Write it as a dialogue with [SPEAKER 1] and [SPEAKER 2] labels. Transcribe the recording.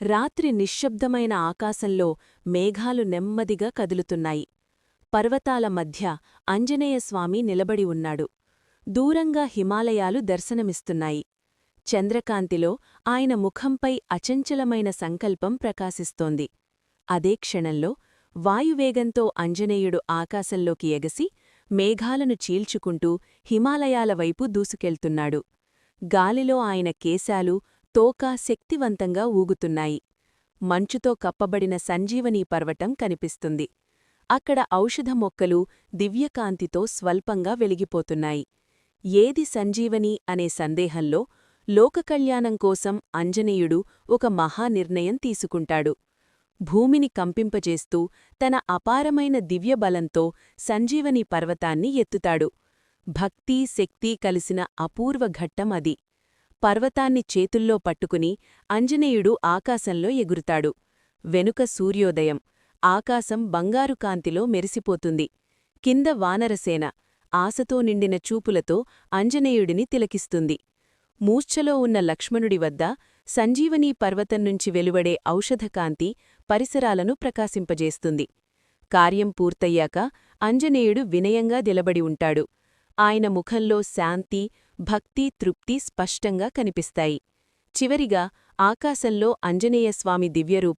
[SPEAKER 1] రాత్రి నిశ్శబ్దమైన ఆకాశంలో మేఘాలు నెమ్మదిగా కదులుతున్నాయి. పర్వతాల మధ్య ఆంజనేయస్వామి నిలబడి ఉన్నాడు. దూరంగా హిమాలయాలు దర్శనమిస్తున్నాయి. చంద్రకాంతిలో ఆయన ముఖంపై అచంచలమైన సంకల్పం ప్రకాశిస్తోంది. అదే క్షణంలో వాయువేగంతో అంజనేయుడు ఆకాశంలోకి ఎగసి మేఘాలను చీల్చుకుంటూ హిమాలయాల వైపు దూసుకెళ్తున్నాడు. గాలిలో ఆయన కేశాలు తోక శక్తివంతంగా ఊగుతున్నాయి. మంచుతో కప్పబడిన సంజీవనీ పర్వటం కనిపిస్తుంది. అక్కడ ఔషధ మొక్కలు దివ్యకాంతితో స్వల్పంగా వెలిగిపోతున్నాయి. ఏది సంజీవని అనే సందేహంలో లోకకళ్యాణం కోసం అంజనేయుడు ఒక మహానిర్ణయం తీసుకుంటాడు. భూమిని కంపింపజేస్తూ తన అపారమైన దివ్యబలంతో సంజీవని పర్వతాన్ని ఎత్తుతాడు. భక్తి శక్తి కలిసిన అపూర్వ ఘట్టం అది. పర్వతాన్ని చేతుల్లో పట్టుకుని అంజనేయుడు ఆకాశంలో ఎగురుతాడు. వెనుక సూర్యోదయం. ఆకాశం బంగారు కాంతిలో మెరిసిపోతుంది. కింద వానరసేన. ఆశతో నిండిన చూపులతో అంజనేయుడిని తిలకిస్తుంది. మూర్ఛలో ఉన్న లక్ష్మణుడి వద్ద సంజీవనీ పర్వతం నుంచి వెలువడే ఔషధకాంతి పరిసరాలను ప్రకాశింపజేస్తుంది. కార్యం పూర్తయ్యాక అంజనేయుడు వినయంగా నిలబడి ఉంటాడు. ఆయన ముఖంలో శాంతి భక్తి తృప్తి స్పష్టంగా కనిపిస్తాయి. చివరిగా ఆకాశంలో ఆంజనేయస్వామి దివ్యరూపం